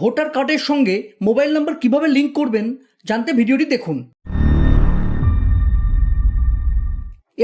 Voter কার্ডের সঙ্গে mobile number কীভাবে লিঙ্ক করবেন জানতে ভিডিওটি দেখুন।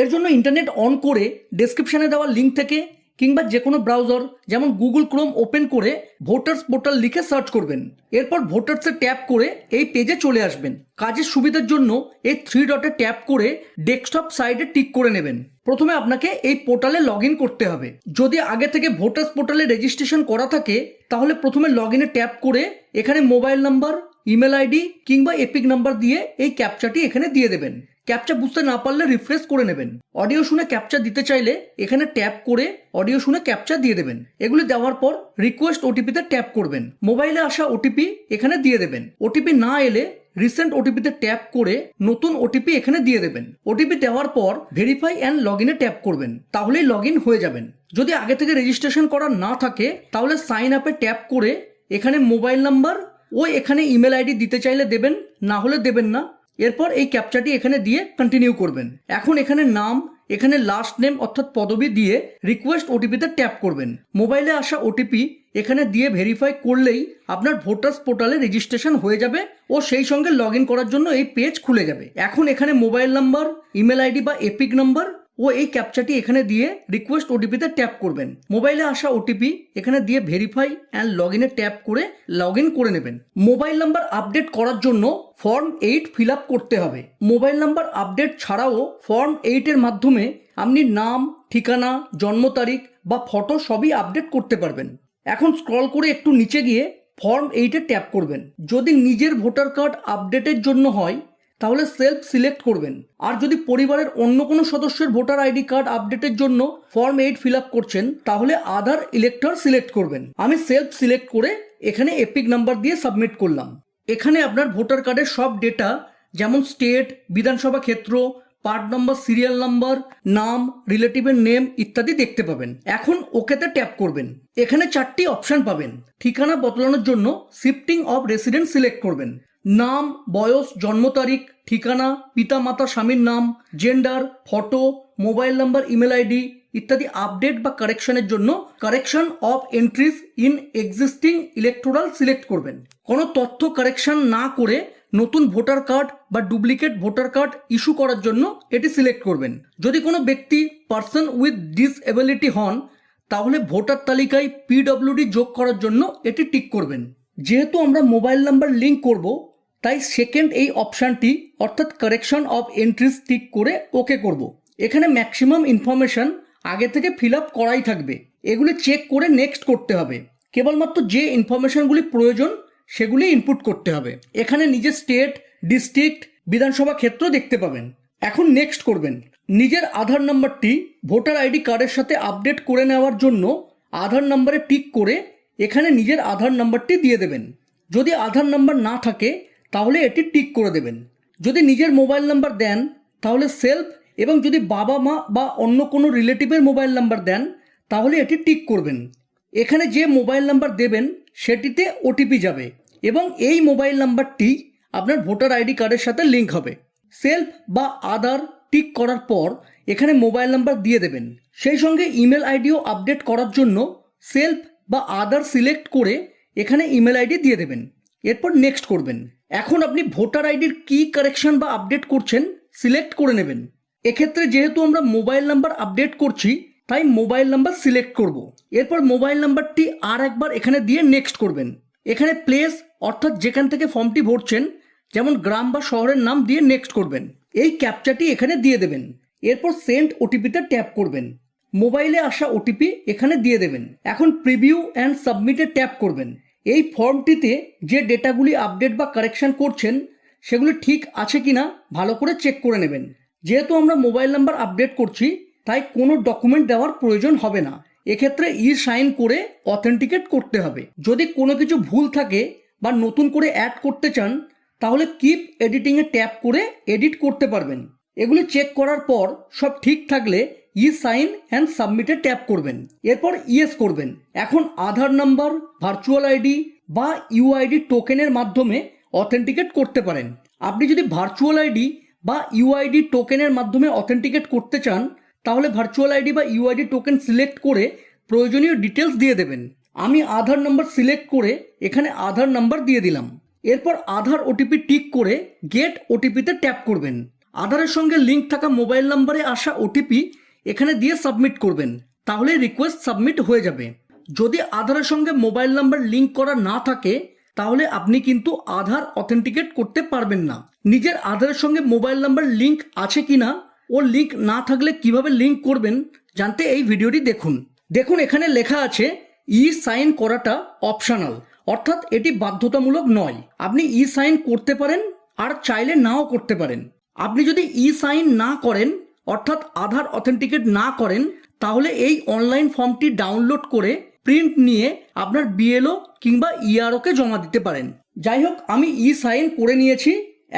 এর জন্য ইন্টারনেট অন করে ডেসক্রিপশানে দেওয়া লিঙ্ক থেকে কিংবা যে কোনো ব্রাউজার যেমন গুগল ক্রোম ওপেন করে ভোটার্স পোর্টাল লিখে সার্চ করবেন। এরপর ভোটার্সে ট্যাপ করে এই পেজে চলে আসবেন। কাজের সুবিধার জন্য এই থ্রি ডটে ট্যাপ করে ডেস্কটপ সাইডে টিক করে নেবেন। প্রথমে আপনাকে এই পোর্টালে লগ করতে হবে। যদি আগে থেকে ভোটার্স পোর্টালে রেজিস্ট্রেশন করা থাকে, তাহলে প্রথমে লগ ইনে ট্যাপ করে এখানে মোবাইল নাম্বার ইমেল আইডি কিংবা এপিক নাম্বার দিয়ে এই ক্যাপচাটি এখানে দিয়ে দেবেন। ক্যাপচা বুঝতে না পারলে রিফ্রেশ করে নেবেন। অডিও শুনে ক্যাপচা দিতে চাইলে এখানে ট্যাপ করে অডিও শুনে ক্যাপচা দিয়ে দেবেন। এগুলি দেওয়ার পর রিকোয়েস্ট ওটিপিতে ট্যাপ করবেন। মোবাইলে আসা ওটিপি এখানে দিয়ে দেবেন। ওটিপি না এলে রিসেন্ট ওটিপিতে ট্যাপ করে নতুন ওটিপি এখানে দিয়ে দেবেন। ওটিপি দেওয়ার পর ভেরিফাই অ্যান্ড লগ ইনে ট্যাপ করবেন। তাহলেই লগ ইন হয়ে যাবেন। যদি আগে থেকে রেজিস্ট্রেশন করা না থাকে, তাহলে সাইন আপে ট্যাপ করে এখানে মোবাইল নাম্বার ও এখানে ইমেল আইডি দিতে চাইলে দেবেন, না হলে দেবেন না। এরপর এই ক্যাপচাটি এখানে দিয়ে কন্টিনিউ করবেন। এখন এখানে নাম, এখানে লাস্ট নেম অর্থাৎ পদবি দিয়ে রিকোয়েস্ট ওটিপিতে ট্যাপ করবেন। মোবাইলে আসা ওটিপি এখানে দিয়ে ভেরিফাই করলেই আপনার ভোটার্স পোর্টালে রেজিস্ট্রেশন হয়ে যাবে ও সেই সঙ্গে লগ করার জন্য এই পেজ খুলে যাবে। এখন এখানে মোবাইল নাম্বার ইমেল আইডি বা এপিক নাম্বার ও এই ক্যাপচাটি এখানে দিয়ে রিকোয়েস্ট ওটিপিতে ট্যাপ করবেন। মোবাইলে আসা ওটিপি এখানে দিয়ে ভেরিফাই অ্যান্ড লগ ইনে ট্যাপ করে লগ ইন করে নেবেন। মোবাইল নাম্বার আপডেট করার জন্য ফর্ম এইট ফিল আপ করতে হবে। মোবাইল নাম্বার আপডেট ছাড়াও ফর্ম এইটের মাধ্যমে আপনি নাম, ঠিকানা, জন্ম তারিখ বা ফটো সবই আপডেট করতে পারবেন। এখন স্ক্রল করে একটু নিচে গিয়ে ফর্ম এইটে ট্যাপ করবেন। যদি নিজের ভোটার কার্ড আপডেটের জন্য হয় তাহলে সেলফ সিলেক্ট করবেন। আর যদি পরিবারের অন্য কোনো সদস্যের ভোটার আইডি কার্ড আপডেটের জন্য ফর্ম এইট ফিল আপ করছেন, তাহলে আধার ইলেক্টর সিলেক্ট করবেন। আমি সেলফ সিলেক্ট করে এখানে এপিক নাম্বার দিয়ে সাবমিট করলাম। এখানে আপনার ভোটার কার্ডের সব ডেটা যেমন স্টেট বিধানসভা ক্ষেত্র পার্ট নম্বর সিরিয়াল নাম্বার নাম রিলেটিভের নেম ইত্যাদি দেখতে পাবেন। এখন ওকেতে ট্যাপ করবেন। এখানে চারটি অপশন পাবেন। ঠিকানা বদলানোর জন্য শিফটিং অফ রেসিডেন্ট সিলেক্ট করবেন। নাম, বয়স, জন্ম তারিখ, ঠিকানা পিতা মাতা স্বামীর নাম gender photo mobile number email ID ইত্যাদি আপডেট বা কারেকশনের জন্য correction of entries in existing electoral select করবেন। কোনো তথ্য কারেকশন না করে নতুন ভোটার কার্ড বা ডুপ্লিকেট ভোটার কার্ড ইস্যু করার জন্য এটি সিলেক্ট করবেন। যদি কোনো ব্যক্তি পার্সন উইথ ডিসএবিলিটি হন, তাহলে ভোটার তালিকায় পিডব্লিউডি যোগ করার জন্য এটি টিক করবেন। যেহেতু আমরা মোবাইল নাম্বার লিঙ্ক করব তাই সেকেন্ড এই অপশানটি অর্থাৎ কারেকশন অফ এন্ট্রিজ টিক করে ওকে করব। এখানে ম্যাক্সিমাম ইনফরমেশন আগে থেকে ফিল আপ করাই থাকবে। এগুলি চেক করে নেক্সট করতে হবে। কেবলমাত্র যে ইনফরমেশনগুলি প্রয়োজন, সেগুলি ইনপুট করতে হবে। এখানে নিজের স্টেট ডিস্ট্রিক্ট বিধানসভা ক্ষেত্র দেখতে পাবেন। এখন নেক্সট করবেন। নিজের আধার নাম্বারটি ভোটার আইডি কার্ডের সাথে আপডেট করে নেওয়ার জন্য আধার নাম্বারে টিক করে এখানে নিজের আধার নাম্বারটি দিয়ে দেবেন। যদি আধার নাম্বার না থাকে তাহলে এটি টিক করে দেবেন। যদি নিজের মোবাইল নাম্বার দেন, তাহলে সেলফ এবং যদি বাবা মা বা অন্য কোনো রিলেটিভের মোবাইল নাম্বার দেন, তাহলে এটি টিক করবেন। এখানে যে মোবাইল নাম্বার দেবেন, সেটিতে ওটিপি যাবে এবং এই মোবাইল নাম্বারটি আপনার ভোটার আইডি কার্ডের সাথে লিঙ্ক হবে। সেলফ বা আধার টিক করার পর এখানে মোবাইল নাম্বার দিয়ে দেবেন। সেই সঙ্গে ইমেল আইডিও আপডেট করার জন্য সেলফ বা আদার সিলেক্ট করে এখানে ইমেল আইডি দিয়ে দেবেন। এরপর নেক্সট করবেন। এখন আপনি ভোটার আইডির কি কারেকশন বা আপডেট করছেন সিলেক্ট করে নেবেন। এক্ষেত্রে যেহেতু আমরা মোবাইল নাম্বার আপডেট করছি, তাই মোবাইল নাম্বার সিলেক্ট করব। এরপর মোবাইল নাম্বারটি আর একবার এখানে দিয়ে নেক্সট করবেন। এখানে প্লেস অর্থাৎ যেখান থেকে ফর্মটি ভরছেন, যেমন গ্রাম বা শহরের নাম দিয়ে নেক্সট করবেন। এই ক্যাপচাটি এখানে দিয়ে দেবেন। এরপর সেন্ড ওটিপিতে ট্যাপ করবেন। মোবাইলে আসা ওটিপি এখানে দিয়ে দেবেন। এখন প্রিভিউ অ্যান্ড সাবমিটে ট্যাপ করবেন। এই ফর্মটিতে যে ডেটাগুলি আপডেট বা কারেকশন করছেন, সেগুলি ঠিক আছে কিনা ভালো করে চেক করে নেবেন। যেহেতু আমরা মোবাইল নাম্বার আপডেট করছি, তাই কোনো ডকুমেন্ট দেওয়ার প্রয়োজন হবে না। এক্ষেত্রে ই সাইন করে অথেন্টিকেট করতে হবে। যদি কোনো কিছু ভুল থাকে বা নতুন করে অ্যাড করতে চান, তাহলে কিপ এডিটিংয়ে ট্যাপ করে এডিট করতে পারবেন। এগুলি চেক করার পর সব ঠিক থাকলে ই সাইন অ্যান্ড সাবমিটে ট্যাপ করবেন। এরপর ইয়েস করবেন। এখন আধার নাম্বার ভার্চুয়াল আইডি বা ইউআইডি টোকেনের মাধ্যমে অথেন্টিকেট করতে পারেন। আপনি যদি ভার্চুয়াল আইডি বা ইউআইডি টোকেনের মাধ্যমে অথেন্টিকেট করতে চান, তাহলে ভার্চুয়াল আইডি বা ইউআইডি টোকেন সিলেক্ট করে প্রয়োজনীয় ডিটেলস দিয়ে দেবেন। আমি আধার নাম্বার সিলেক্ট করে এখানে আধার নাম্বার দিয়ে দিলাম। এরপর আধার ওটিপি টিক করে গেট ওটিপিতে ট্যাপ করবেন। আধারের সঙ্গে লিঙ্ক থাকা মোবাইল নাম্বারে আসা ওটিপি এখানে দিয়ে সাবমিট করবেন, তাহলে রিকোয়েস্ট সাবমিট হয়ে যাবে। যদি আধারের সঙ্গে মোবাইল নাম্বার লিঙ্ক করা না থাকে, তাহলে আপনি কিন্তু আধার অথেন্টিকেট করতে পারবেন না। নিজের আধারের সঙ্গে মোবাইল নাম্বার লিঙ্ক আছে কিনা, ও লিঙ্ক না থাকলে কীভাবে লিঙ্ক করবেন, জানতে এই ভিডিওটি দেখুন। দেখুন, এখানে লেখা আছে ই সাইন করাটা অপশনাল অর্থাৎ এটি বাধ্যতামূলক নয়। আপনি ই সাইন করতে পারেন, আর চাইলে নাও করতে পারেন। আপনি যদি ই সাইন না করেন অর্থাৎ আধার অথেন্টিকেট না করেন, তাহলে এই অনলাইন ফর্মটি ডাউনলোড করে প্রিন্ট নিয়ে আপনার বিএলও কিংবা ইআরওকে জমা দিতে পারেন। যাই হোক, আমি ই সাইন করে নিয়েছি।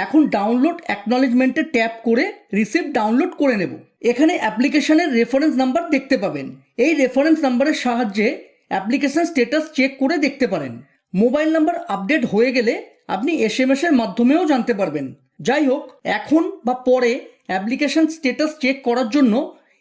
এখন ডাউনলোড অ্যাকনলেজমেন্টে ট্যাপ করে রিসিপ্ট ডাউনলোড করে নেব। এখানে অ্যাপ্লিকেশনের রেফারেন্স নাম্বার দেখতে পাবেন। এই রেফারেন্স নাম্বারের সাহায্যে অ্যাপ্লিকেশন স্ট্যাটাস চেক করে দেখতে পারেন। মোবাইল নাম্বার আপডেট হয়ে গেলে আপনি এস এস এর মাধ্যমেও জানতে পারবেন। যাই হোক, এখন বা পরে অ্যাপ্লিকেশন স্ট্যাটাস চেক করার জন্য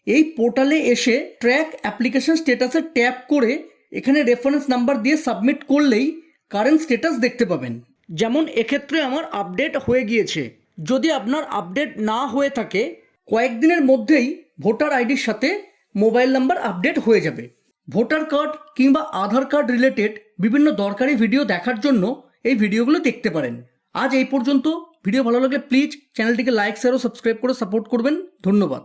এই পোর্টালে এসে ট্র্যাক অ্যাপ্লিকেশন স্ট্যাটাসে ট্যাপ করে এখানে রেফারেন্স নাম্বার দিয়ে সাবমিট করলেই কারেন্ট স্ট্যাটাস দেখতে পাবেন। যেমন এক্ষেত্রে আমার আপডেট হয়ে গিয়েছে। যদি আপনার আপডেট না হয়ে থাকে, কয়েকদিনের মধ্যেই ভোটার আইডির সাথে মোবাইল নাম্বার আপডেট হয়ে যাবে। ভোটার কার্ড কিংবা আধার কার্ড রিলেটেড বিভিন্ন দরকারি ভিডিও দেখার জন্য এই ভিডিওগুলো দেখতে পারেন। আজ এই পর্যন্ত। ভিডিও ভালো লাগলে প্লিজ চ্যানেলটিকে লাইক শেয়ার ও সাবস্ক্রাইব করে সাপোর্ট করবেন। ধন্যবাদ।